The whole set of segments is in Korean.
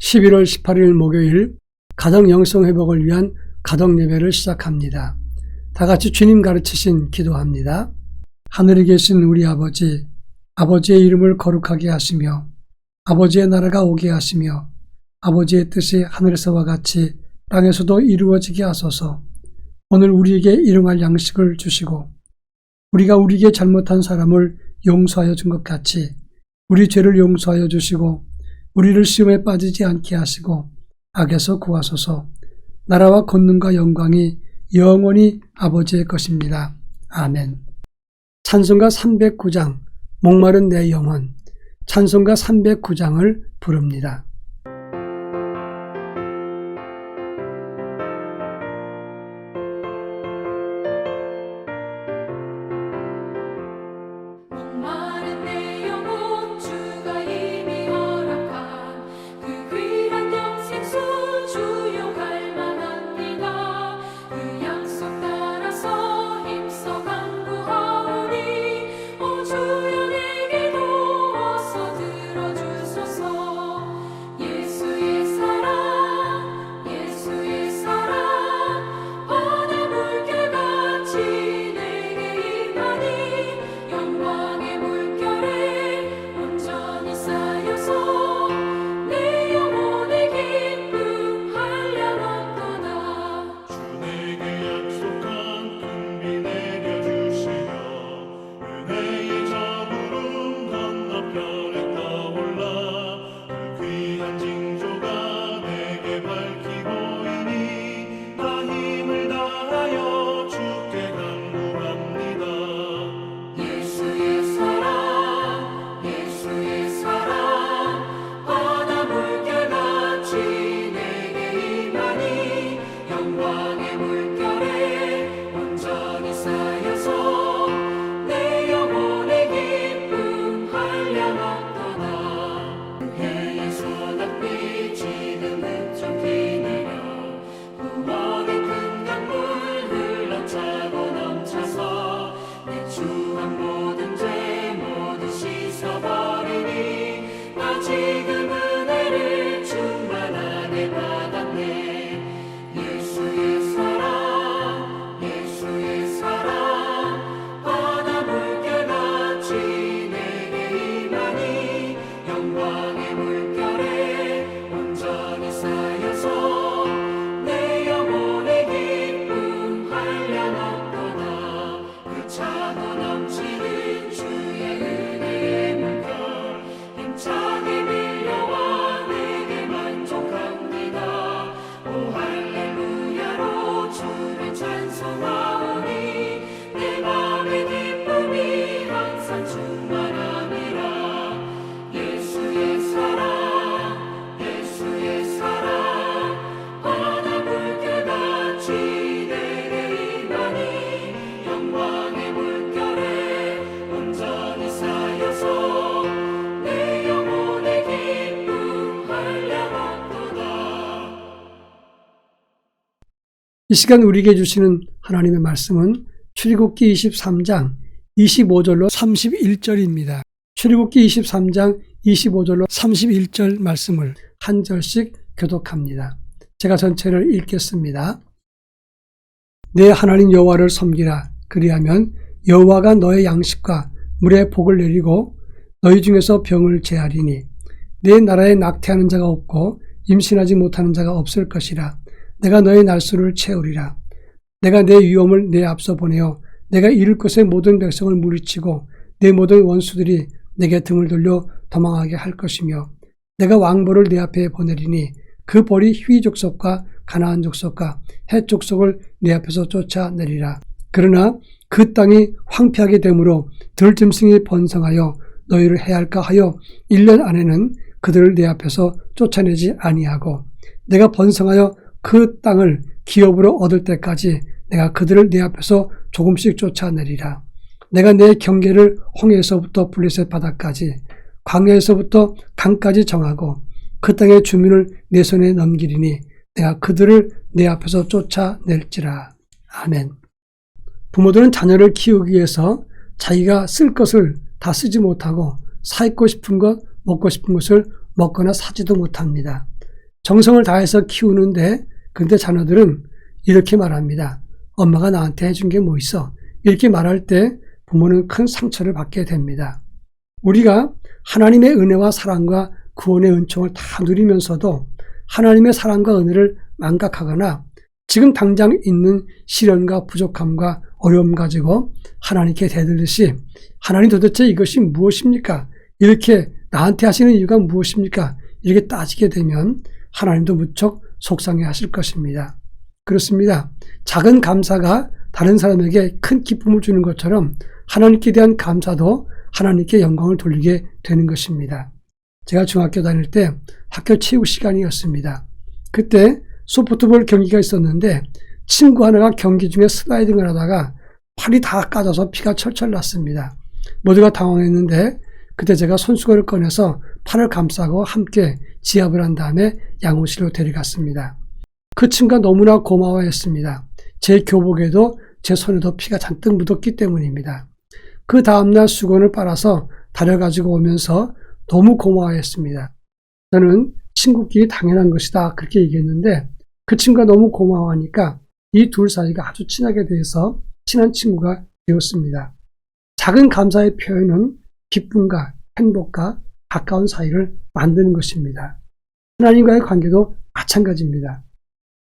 11월 18일 목요일 가정 영성 회복을 위한 가정 예배를 시작합니다. 다 같이 주님 가르치신 기도합니다. 하늘에 계신 우리 아버지, 아버지의 이름을 거룩하게 하시며 아버지의 나라가 오게 하시며 아버지의 뜻이 하늘에서와 같이 땅에서도 이루어지게 하소서. 오늘 우리에게 일용할 양식을 주시고 우리가 우리에게 잘못한 사람을 용서하여 준 것 같이 우리 죄를 용서하여 주시고 우리를 시험에 빠지지 않게 하시고 악에서 구하소서. 나라와 권능과 영광이 영원히 아버지의 것입니다. 아멘. 찬송가 309장 목마른 내 영혼 찬송가 309장을 부릅니다. 이 시간 우리에게 주시는 하나님의 말씀은 출애굽기 23장 25절로 31절입니다. 출애굽기 23장 25절로 31절 말씀을 한 절씩 교독합니다. 제가 전체를 읽겠습니다. 내 하나님 여호와를 섬기라 그리하면 여호와가 너의 양식과 물의 복을 내리고 너희 중에서 병을 제하리니 내 나라에 낙태하는 자가 없고 임신하지 못하는 자가 없을 것이라 내가 너의 날수를 채우리라. 내가 내 위엄을 내 앞서 보내어 내가 이룰 것의 모든 백성을 물리치고 내 모든 원수들이 내게 등을 돌려 도망하게 할 것이며 내가 왕벌을 내 앞에 보내리니 그 벌이 휘 족속과 가나안 족속과 헷 족속을 내 앞에서 쫓아내리라. 그러나 그 땅이 황폐하게 되므로 들짐승이 번성하여 너희를 해할까 하여 1년 안에는 그들을 내 앞에서 쫓아내지 아니하고 내가 번성하여 그 땅을 기업으로 얻을 때까지 내가 그들을 내 앞에서 조금씩 쫓아내리라. 내가 내 경계를 홍해에서부터 블레셋 바다까지 광야에서부터 강까지 정하고 그 땅의 주민을 내 손에 넘기리니 내가 그들을 내 앞에서 쫓아낼지라. 아멘. 부모들은 자녀를 키우기 위해서 자기가 쓸 것을 다 쓰지 못하고 사입고 싶은 것, 먹고 싶은 것을 먹거나 사지도 못합니다. 정성을 다해서 키우는데 근데 자녀들은 이렇게 말합니다. 엄마가 나한테 해준 게 뭐 있어? 이렇게 말할 때 부모는 큰 상처를 받게 됩니다. 우리가 하나님의 은혜와 사랑과 구원의 은총을 다 누리면서도 하나님의 사랑과 은혜를 망각하거나 지금 당장 있는 시련과 부족함과 어려움 가지고 하나님께 대들듯이 하나님 도대체 이것이 무엇입니까? 이렇게 나한테 하시는 이유가 무엇입니까? 이렇게 따지게 되면 하나님도 무척 속상해 하실 것입니다. 그렇습니다. 작은 감사가 다른 사람에게 큰 기쁨을 주는 것처럼 하나님께 대한 감사도 하나님께 영광을 돌리게 되는 것입니다. 제가 중학교 다닐 때 학교 체육 시간이었습니다. 그때 소프트볼 경기가 있었는데 친구 하나가 경기 중에 슬라이딩을 하다가 팔이 다 까져서 피가 철철 났습니다. 모두가 당황했는데 그때 제가 손수건을 꺼내서 팔을 감싸고 함께 지압을 한 다음에 양호실로 데려갔습니다. 그 친구가 너무나 고마워했습니다. 제 교복에도 제 손에도 피가 잔뜩 묻었기 때문입니다. 그 다음날 수건을 빨아서 다려가지고 오면서 너무 고마워했습니다. 저는 친구끼리 당연한 것이다 그렇게 얘기했는데 그 친구가 너무 고마워하니까 이 둘 사이가 아주 친하게 돼서 친한 친구가 되었습니다. 작은 감사의 표현은 기쁨과 행복과 가까운 사이를 만드는 것입니다. 하나님과의 관계도 마찬가지입니다.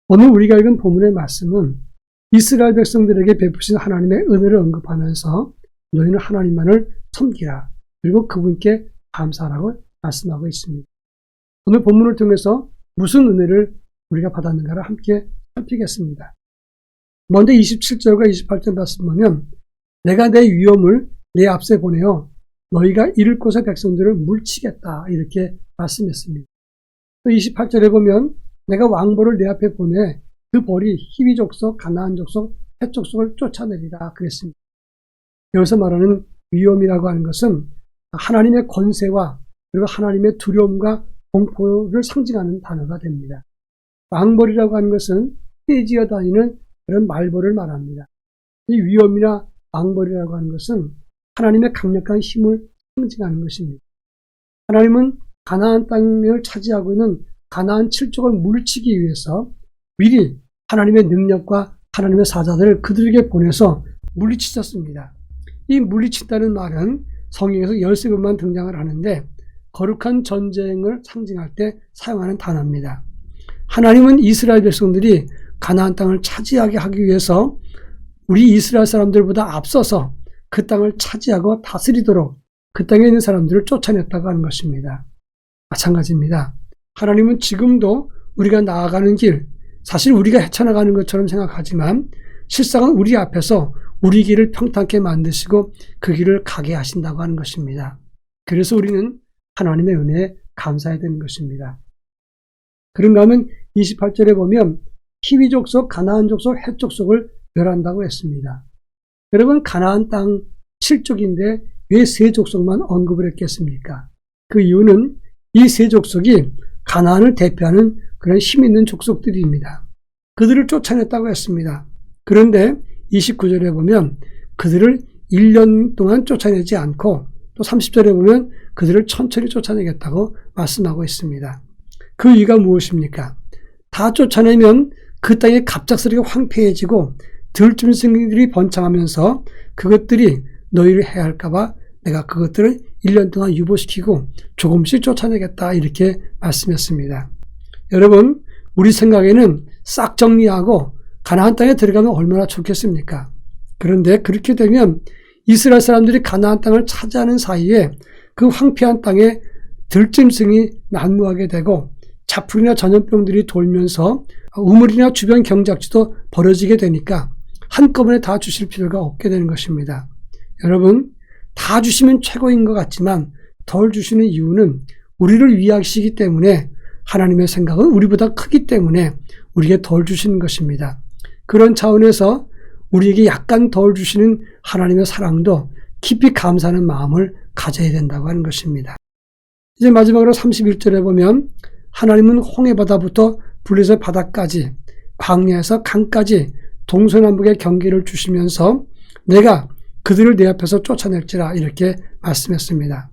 오늘 우리가 읽은 본문의 말씀은 이스라엘 백성들에게 베푸신 하나님의 은혜를 언급하면서 너희는 하나님만을 섬기라. 그리고 그분께 감사하라고 말씀하고 있습니다. 오늘 본문을 통해서 무슨 은혜를 우리가 받았는가를 함께 살피겠습니다. 먼저 27절과 28절 말씀 보면 내가 내 위엄을 내 앞에 보내어 너희가 잃을 곳의 백성들을 물치겠다 이렇게 말씀했습니다. 또 28절에 보면 내가 왕보를 내 앞에 보내 그 벌이 히위 족속, 가나안 족속, 헷 족속을 쫓아내리라 그랬습니다. 여기서 말하는 위엄이라고 하는 것은 하나님의 권세와 그리고 하나님의 두려움과 공포를 상징하는 단어가 됩니다. 왕벌이라고 하는 것은 떼지어 다니는 그런 말벌을 말합니다. 이 위엄이나 왕벌이라고 하는 것은 하나님의 강력한 힘을 상징하는 것입니다. 하나님은 가나안 땅을 차지하고 있는 가나안 칠족을 물리치기 위해서 미리 하나님의 능력과 하나님의 사자들을 그들에게 보내서 물리치셨습니다. 이 물리친다는 말은 성경에서 13번만 등장을 하는데 거룩한 전쟁을 상징할 때 사용하는 단어입니다. 하나님은 이스라엘 백성들이 가나안 땅을 차지하게 하기 위해서 우리 이스라엘 사람들보다 앞서서 그 땅을 차지하고 다스리도록 그 땅에 있는 사람들을 쫓아냈다고 하는 것입니다. 마찬가지입니다. 하나님은 지금도 우리가 나아가는 길, 사실 우리가 헤쳐나가는 것처럼 생각하지만 실상은 우리 앞에서 우리 길을 평탄케 만드시고 그 길을 가게 하신다고 하는 것입니다. 그래서 우리는 하나님의 은혜에 감사해야 되는 것입니다. 그런가 하면 28절에 보면 히위 족속, 가나안 족속, 헷 족속을 멸한다고 했습니다. 여러분 가나안 땅 7족인데 왜 세 족속만 언급을 했겠습니까? 그 이유는 이 세 족속이 가나안을 대표하는 그런 힘 있는 족속들입니다. 그들을 쫓아냈다고 했습니다. 그런데 29절에 보면 그들을 1년 동안 쫓아내지 않고 또 30절에 보면 그들을 천천히 쫓아내겠다고 말씀하고 있습니다. 그 이유가 무엇입니까? 다 쫓아내면 그 땅이 갑작스럽게 황폐해지고 들짐승들이 번창하면서 그것들이 너희를 해할까봐 내가 그것들을 1년 동안 유보시키고 조금씩 쫓아내겠다 이렇게 말씀했습니다. 여러분 우리 생각에는 싹 정리하고 가나안 땅에 들어가면 얼마나 좋겠습니까? 그런데 그렇게 되면 이스라엘 사람들이 가나안 땅을 차지하는 사이에 그 황폐한 땅에 들짐승이 난무하게 되고 자풀이나 전염병들이 돌면서 우물이나 주변 경작지도 벌어지게 되니까 한꺼번에 다 주실 필요가 없게 되는 것입니다. 여러분, 다 주시면 최고인 것 같지만 덜 주시는 이유는 우리를 위하시기 때문에 하나님의 생각은 우리보다 크기 때문에 우리에게 덜 주시는 것입니다. 그런 차원에서 우리에게 약간 덜 주시는 하나님의 사랑도 깊이 감사하는 마음을 가져야 된다고 하는 것입니다. 이제 마지막으로 31절에 보면 하나님은 홍해바다부터 블레셋 바다까지 광야에서 강까지 동서남북의 경계를 주시면서 내가 그들을 내 앞에서 쫓아낼지라 이렇게 말씀했습니다.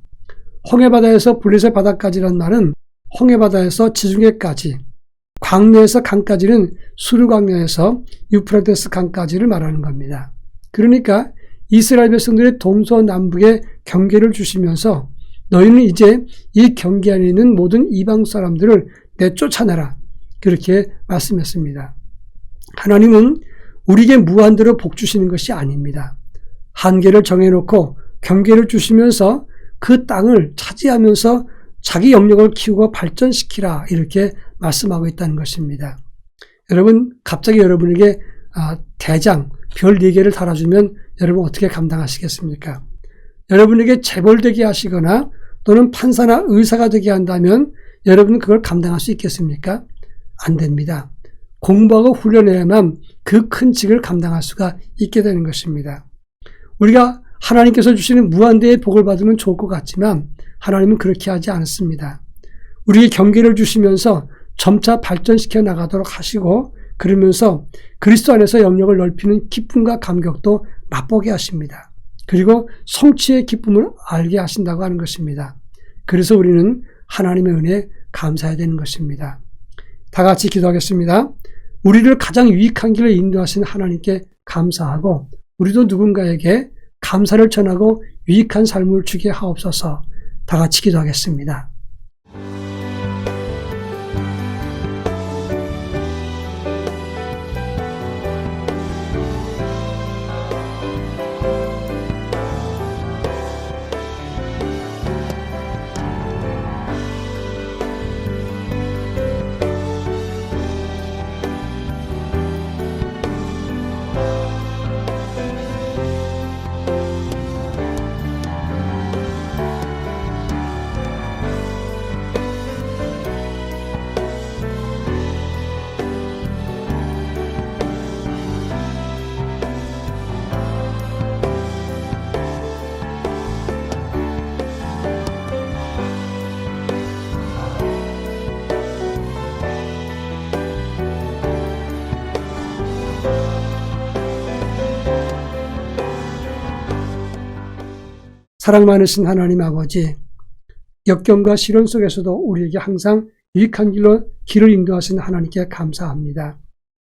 홍해바다에서 블레셋 바다까지란 말은 홍해바다에서 지중해까지 광야에서 강까지는 수르 광야에서 유프라테스 강까지를 말하는 겁니다. 그러니까 이스라엘 백성들의 동서남북의 경계를 주시면서 너희는 이제 이 경계 안에 있는 모든 이방 사람들을 내쫓아내라. 그렇게 말씀했습니다. 하나님은 우리에게 무한대로 복 주시는 것이 아닙니다. 한계를 정해놓고 경계를 주시면서 그 땅을 차지하면서 자기 영역을 키우고 발전시키라 이렇게 말씀하고 있다는 것입니다. 여러분 갑자기 여러분에게 아, 대장 별 4개를 달아주면 여러분 어떻게 감당하시겠습니까? 여러분에게 재벌되게 하시거나 또는 판사나 의사가 되게 한다면 여러분은 그걸 감당할 수 있겠습니까? 안 됩니다. 공부하고 훈련해야만 그 큰 직을 감당할 수가 있게 되는 것입니다. 우리가 하나님께서 주시는 무한대의 복을 받으면 좋을 것 같지만 하나님은 그렇게 하지 않습니다. 우리에게 경계를 주시면서 점차 발전시켜 나가도록 하시고 그러면서 그리스도 안에서 영역을 넓히는 기쁨과 감격도 맛보게 하십니다. 그리고 성취의 기쁨을 알게 하신다고 하는 것입니다. 그래서 우리는 하나님의 은혜에 감사해야 되는 것입니다. 다 같이 기도하겠습니다. 우리를 가장 유익한 길을 인도하신 하나님께 감사하고 우리도 누군가에게 감사를 전하고 유익한 삶을 주게 하옵소서 다 같이 기도하겠습니다. 사랑 많으신 하나님 아버지, 역경과 시련 속에서도 우리에게 항상 유익한 길로 길을 인도하시는 하나님께 감사합니다.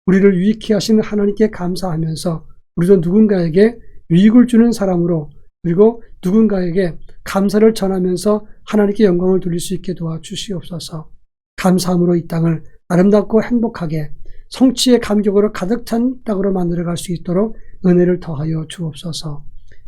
우리를 유익히 하시는 하나님께 감사하면서 우리도 누군가에게 유익을 주는 사람으로 그리고 누군가에게 감사를 전하면서 하나님께 영광을 돌릴 수 있게 도와주시옵소서. 감사함으로 이 땅을 아름답고 행복하게 성취의 감격으로 가득 찬 땅으로 만들어 갈 수 있도록 은혜를 더하여 주옵소서.